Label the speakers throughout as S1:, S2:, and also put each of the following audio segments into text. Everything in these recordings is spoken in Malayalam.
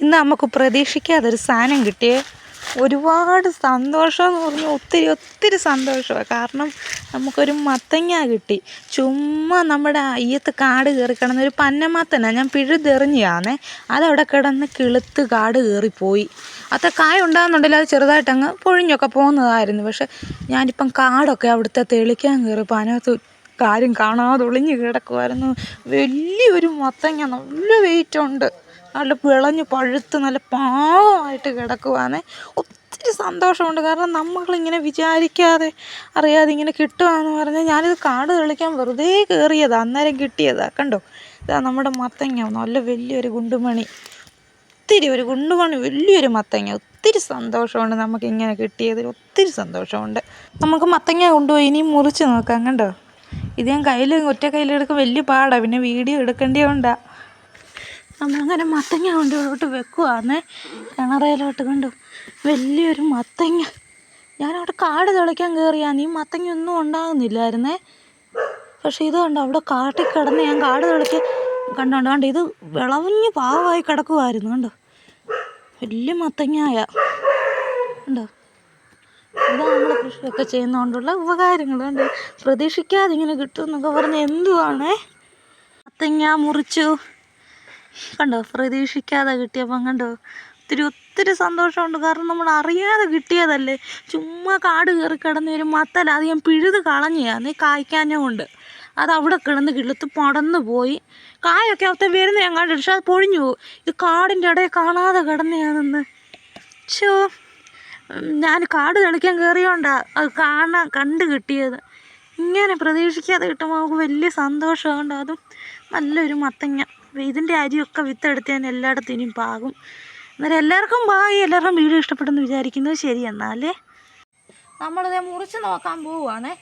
S1: ഇന്ന് നമുക്ക് പ്രതീക്ഷിക്കാതെ ഒരു സാധനം കിട്ടിയേ. ഒരുപാട് സന്തോഷം എന്ന് പറഞ്ഞാൽ ഒത്തിരി ഒത്തിരി സന്തോഷമാണ് കാരണം നമുക്കൊരു മത്തങ്ങ കിട്ടി. ചുമ്മാ നമ്മുടെ അയ്യത്ത് കാട് കയറി കിടന്ന ഒരു പന്നമത്തനാണ് ഞാൻ പിഴുതെറിഞ്ഞാന്നേ. അതവിടെ കിടന്ന് കിളുത്ത് കാട് കയറിപ്പോയി. അത്ര കായ ഉണ്ടാകുന്നുണ്ടല്ലോ അത് ചെറുതായിട്ടങ്ങ് പൊഴിഞ്ഞൊക്കെ പോകുന്നതായിരുന്നു. പക്ഷെ ഞാനിപ്പം കാടൊക്കെ അവിടുത്തെ തെളിക്കാൻ കയറിയപ്പോൾ അതിനകത്ത് കാര്യം കാണാതെ ഒളിഞ്ഞ് കിടക്കുമായിരുന്നു വലിയൊരു മത്തങ്ങ നല്ല വെയിറ്റ് ഉണ്ട്. നല്ല വിളഞ്ഞ് പഴുത്ത് നല്ല പാവമായിട്ട് കിടക്കുവാണേ. ഒത്തിരി സന്തോഷമുണ്ട്. കാരണം നമ്മളിങ്ങനെ വിചാരിക്കാതെ അറിയാതെ ഇങ്ങനെ കിട്ടുകയെന്ന് പറഞ്ഞാൽ ഞാനിത് കാട് തെളിക്കാൻ വെറുതെ കയറിയതാണ് അന്നേരം കിട്ടിയതാണ് കണ്ടോ? ഇതാ നമ്മുടെ മത്തങ്ങ. നല്ല വലിയൊരു ഗുണ്ടുമണി. ഒത്തിരി ഒരു ഗുണ്ടുമണി വലിയൊരു മത്തങ്ങ. ഒത്തിരി സന്തോഷമുണ്ട് നമുക്ക് ഇങ്ങനെ കിട്ടിയതിൽ. ഒത്തിരി സന്തോഷമുണ്ട്. നമുക്ക് മത്തങ്ങ കൊണ്ടുപോയി ഇനി മുറിച്ച് നോക്കാം. കണ്ടോ? ഇത് ഞാൻ കയ്യിൽ ഒറ്റ കയ്യിലെടുക്കാൻ വലിയ പാടാണ് പിന്നെ വീഡിയോ എടുക്കേണ്ടതുകൊണ്ടാണ് നമ്മളങ്ങനെ മത്തങ്ങ കൊണ്ട് ഇവിടോട്ട് വെക്കുവാന്നേ. കിണറയിലോട്ട് കണ്ടു. വലിയൊരു മത്തങ്ങ. ഞാനവിടെ കാട് തിളയ്ക്കാൻ കയറിയാന്ന് ഈ മത്തങ്ങ ഒന്നും ഉണ്ടാകുന്നില്ലായിരുന്നേ പക്ഷേ ഇത് കണ്ടോ അവിടെ കാട്ടിൽ കിടന്ന് ഞാൻ കാട് തിളയ്ക്കാൻ കണ്ടോണ്ട് കണ്ടോ ഇത് വിളവഞ്ഞ് പാവമായി കിടക്കുമായിരുന്നു കണ്ടോ. വലിയ മത്തങ്ങായ കണ്ടോ? ഇതാ നമ്മൾ കൃഷിയൊക്കെ ചെയ്യുന്നതുകൊണ്ടുള്ള ഉപകാരങ്ങൾ കണ്ട്. പ്രതീക്ഷിക്കാതെ ഇങ്ങനെ കിട്ടും എന്നൊക്കെ പറഞ്ഞ് എന്തുവാണേ? മത്തങ്ങ മുറിച്ചു. കണ്ടോ? പ്രതീക്ഷിക്കാതെ കിട്ടിയപ്പം കണ്ടോ? ഒത്തിരി ഒത്തിരി സന്തോഷമുണ്ട്. കാരണം നമ്മൾ അറിയാതെ കിട്ടിയതല്ലേ. ചുമ്മാ കാട് കയറി കിടന്ന് ഒരു മത്തല അത് ഞാൻ പിഴുത് കളഞ്ഞാന്ന് കായ്ക്കാഞ്ഞ കൊണ്ട്. അത് അവിടെ കിടന്ന് കിളുത്ത് പടന്ന് പോയി. കായൊക്കെ അവത്തെ വരുന്ന ഞാൻ കണ്ടു പക്ഷെ അത് പൊഴിഞ്ഞു പോകും ഇത് കാടിന്റെ ഇടയിൽ കാണാതെ കിടന്നയാണെന്ന് ചോ ഞാൻ കാട് തെളിക്കാൻ കയറിയോണ്ടാണ് അത് കാണാൻ കണ്ട് കിട്ടിയത്. ഇങ്ങനെ പ്രതീക്ഷിക്കാതെ കിട്ടുമ്പോൾ നമുക്ക് വലിയ സന്തോഷമുണ്ട് അതും നല്ലൊരു മത്തങ്ങ. ഇതിന്റെ അരിയൊക്കെ വിത്തെടുത്ത് ഞാൻ എല്ലായിടത്തും ഇനിയും പാകും. അന്നേരം എല്ലാവർക്കും പാകി എല്ലാവർക്കും വീഡിയോ ഇഷ്ടപ്പെട്ടെന്ന് വിചാരിക്കുന്നത് ശരി എന്നാലേ. നമ്മളിത് മുറിച്ച് നോക്കാൻ പോവുകയാണേ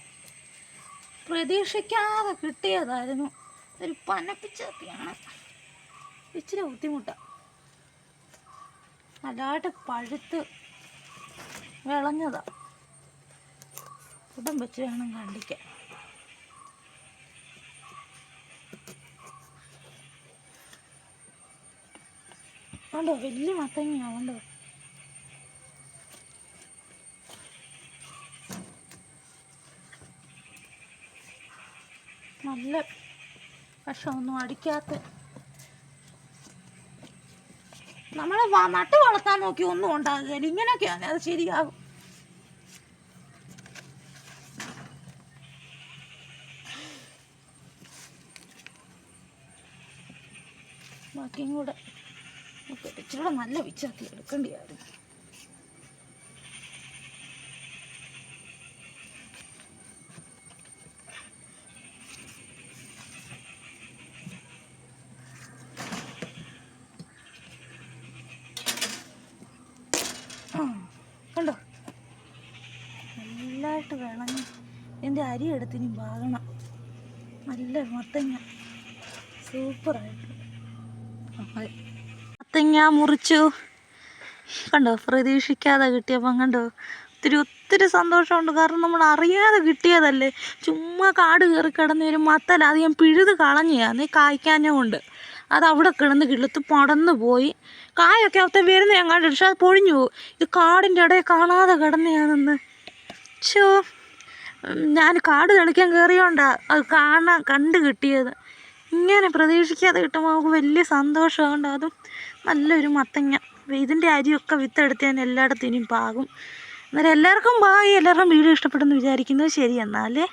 S1: പ്രതീക്ഷിക്കാതെ കിട്ടിയതായിരുന്നു. ഒരു പനപ്പിച്ചൊക്കെയാണ്. ഇച്ചിരി ബുദ്ധിമുട്ടാണ് നല്ലതായിട്ട് പഴുത്ത് വിളഞ്ഞതാണ് കുടം വെച്ച് വേണം കണ്ടിക്കാൻ കണ്ടോ? വലിയ മത്തങ്ങയാ കണ്ടോ? നല്ല വിഷമൊന്നും അടിക്കാത്ത. നമ്മളെ വ- നട്ട് വളർത്താൻ നോക്കി ഒന്നും ഉണ്ടാകുകയില്ല. ഇങ്ങനെയൊക്കെയാണ് അത് ശരിയാകും ബാക്കിയും കൂടെ. ഇച്ചിരൂടെ നല്ല വിച്ചാക്കി എടുക്കേണ്ടിയായിരുന്നു കണ്ടോ? നല്ലതായിട്ട് വിളഞ്ഞ്. എന്റെ അരി എടുത്തിനി വാങ്ങണം. നല്ല മത്തങ്ങ. സൂപ്പറായിട്ട് മത്തങ്ങ മുറിച്ചു. കണ്ടോ പ്രതീക്ഷിക്കാതെ കിട്ടിയപ്പം കണ്ടോ ഒത്തിരി ഒത്തിരി സന്തോഷമുണ്ട്. കാരണം നമ്മൾ അറിയാതെ കിട്ടിയതല്ലേ. ചുമ്മാ കാട് കയറി കിടന്ന് ഒരു മത്തല അത് ഞാൻ പിഴുത് കളഞ്ഞാന്ന് കായ്ക്കാഞ്ഞ കൊണ്ട്. അത് അവിടെ കിടന്ന് കിളുത്ത് പടന്ന് പോയി. കായൊക്കെ അവത്തെ വരുന്ന ഞാൻ കണ്ടു. പക്ഷെ അത് പൊഴിഞ്ഞു പോകും ഇത് കാടിന്റെ ഇടയിൽ കാണാതെ കിടന്നെയാണെന്ന്. ഷോ ഞാൻ കാട് തെളിക്കാൻ കയറിയോണ്ടാ അത് കാണാൻ കണ്ട് കിട്ടിയത്. ഇങ്ങനെ പ്രതീക്ഷിക്കാതെ കിട്ടുമ്പോൾ നമുക്ക് വലിയ സന്തോഷമുണ്ട് അതും നല്ലൊരു മത്തങ്ങ. ഇതിന്റെ അരിയൊക്കെ വിത്തെടുത്ത് ഞാൻ എല്ലായിടത്തും ഇനിയും പാകും. അന്നേരം എല്ലാവർക്കും പാകി എല്ലാവർക്കും വീഡിയോ ഇഷ്ടപ്പെടുമെന്ന് വിചാരിക്കുന്നു. ശരി എന്നാലേ.